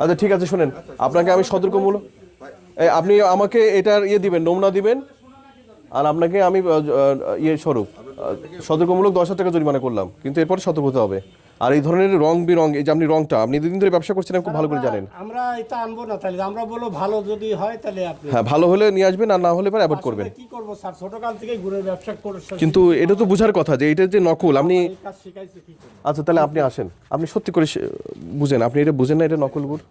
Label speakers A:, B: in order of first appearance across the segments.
A: আচ্ছা ঠিক আছে শোনেন। আপনাকে আমি সতর্কমূলক আপনি আমাকে এটার ইয়ে দিবেন নমুনা দিবেন আর আপনাকে আমি ইয়ে স্বরূপ সতর্কমূলক দশ হাজার টাকা জরিমানা করলাম কিন্তু এরপরে সতর্ক হতে হবে। আর এই ধরনের রং বিরং এই যে আপনি রংটা আপনি দুদিন ধরে ব্যবসা করছেন খুব ভালো করে জানেন।
B: আমরা এটা আনব না তাহলে আমরা বলব ভালো যদি হয় তাহলে আপনি
A: হ্যাঁ ভালো হলে নিয়ে আসবেন আর না হলে পরে অ্যাভয়েড করবেন।
B: কি করব স্যার? ছোটকাল থেকে ঘুরে ব্যবসা করে
A: কিন্তু এটা তো বোঝার কথা যে এটা যে নকল আপনি আচ্ছা তাহলে আপনি আসেন। আপনি সত্যি করে বুঝেন আপনি এটা বুঝেন না এটা নকল গুড়?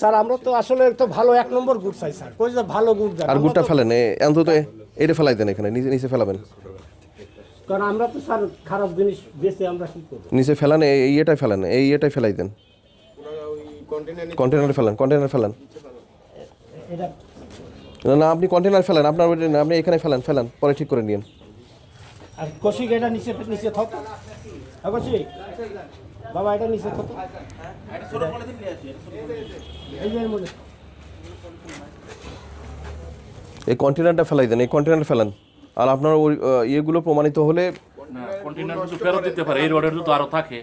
B: স্যার আমরা তো আসলে তো ভালো এক নম্বর গুড় চাই স্যার। কই যে ভালো গুড়
A: আর গুড়টা ফেলেন অন্তত এটা ফেলাই দেন এখানে নিচে নিচে ফেলাবেন।
B: কারণ আমরা তো স্যার খারাপ জিনিস বেচে আমরা কি করব?
A: নিচে ফেলান এই ইয়েটাই ফেলান এই ইয়েটাই ফেলাই দেন। কন্টেনারে ফেলান কন্টেনার ফেলান। না, না আপনি কন্টেনার ফেলান আপনার না, আপনি এখানে ফেলান ফেলান পরে ঠিক করে নিন
B: আর কষিক এটা নিচে নিচে থক। হ্যাঁ কষিক বাবা এটা নিচে থক। এই
A: কন্টেনারটা ফেলাই দেন এই কন্টেনার ফেলান। আর আপনার ওই ইয়েগুলো প্রমাণিত হলে
C: না কন্টেনার যদি ফেরত দিতে পারে এই রডের তো আরও থাকে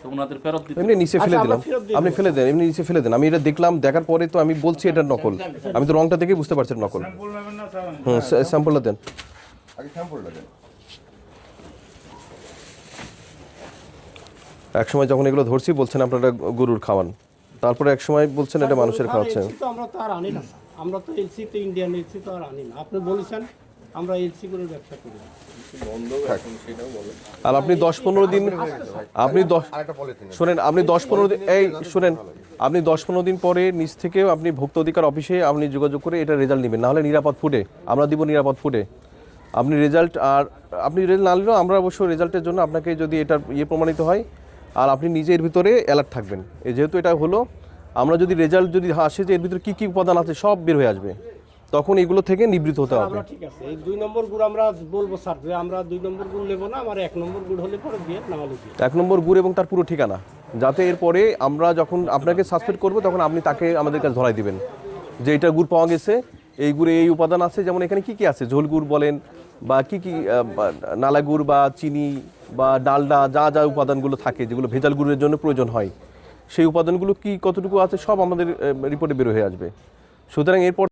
C: তো ওনাদের ফেরত দিতে
A: এমনি নিচে ফেলে
B: আচ্ছা,
A: দিলাম। আপনি ফেলে দেন এমনি নিচে ফেলে দেন। আমি এটা দেখলাম দেখার পরে তো আমি বলছি এটা নকল। আমি তো রংটা দেখে বুঝতে পারছি নকল। হুম স্যাম্পলটা দেন।
D: আগে স্যাম্পলটা দেন।
A: এক সময় যখন এগুলো ধরছি বলছেন আপনারা গরুর খাওয়ান। তারপরে এক সময় বলছেন এটা মানুষের খাওয়াচ্ছেন।
B: আমরা তো আর আনি না আমরা তো এলসি তো ইন্ডিয়ান এলসি তো আর আনি না। আপনি বলেছেন আমরা এলসি করে ব্যবসা করি।
A: আর আপনি দশ পনেরো দিন আপনি দশ শোনেন আপনি দশ পনেরো দিন এই শুনেন আপনি দশ পনেরো দিন পরে নিচ থেকে আপনি ভোক্তা অধিকার অফিসে আপনি যোগাযোগ করে এটা রেজাল্ট নেবেন। নাহলে নিরাপদ ফুটে। আমরা দিব নিরাপদ ফুটে। আপনি রেজাল্ট আর আপনি রেজাল্ট না নিলেও আমরা অবশ্য রেজাল্টের জন্য আপনাকে যদি এটা ইয়ে প্রমাণিত হয় আর আপনি নিজের ভিতরে অ্যালার্ট থাকবেন। যেহেতু এটা হলো আমরা যদি রেজাল্ট যদি আসে যে এর ভিতরে কী কী উপাদান আছে সব বের হয়ে আসবে। তখন এগুলো থেকে নিবৃত হতে হবে।
B: ঠিক আছে। এই দুই নম্বর গুড় আমরা বলব স্যার যে আমরা দুই নম্বর গুড় নেব না আমার এক নম্বর গুড় হলে পরে দিয়ে না হলে দিয়ে
A: এক নম্বর গুড় এবং তার পুরো ঠিকানা যাতে এরপরে আমরা যখন আপনাকে সাসপেক্ট করব তখন আপনি তাকে আমাদের কাছে ধরাই দিবেন। যে এটা গুড় পাওয়া গেছে এই গুড়ে এই উপাদান আছে যেমন এখানে কি কি আছে? ঝোল গুড় বলেন বা কি কি নালা গুড় বা চিনি বা ডালডা যা যা উপাদানগুলো থাকে যেগুলো ভেজাল গুড়ের জন্য প্রয়োজন হয় সেই উপাদানগুলো কি কতটুকু আছে সব আমাদের রিপোর্টে বের হয়ে আসবে। সুতরাং এরপর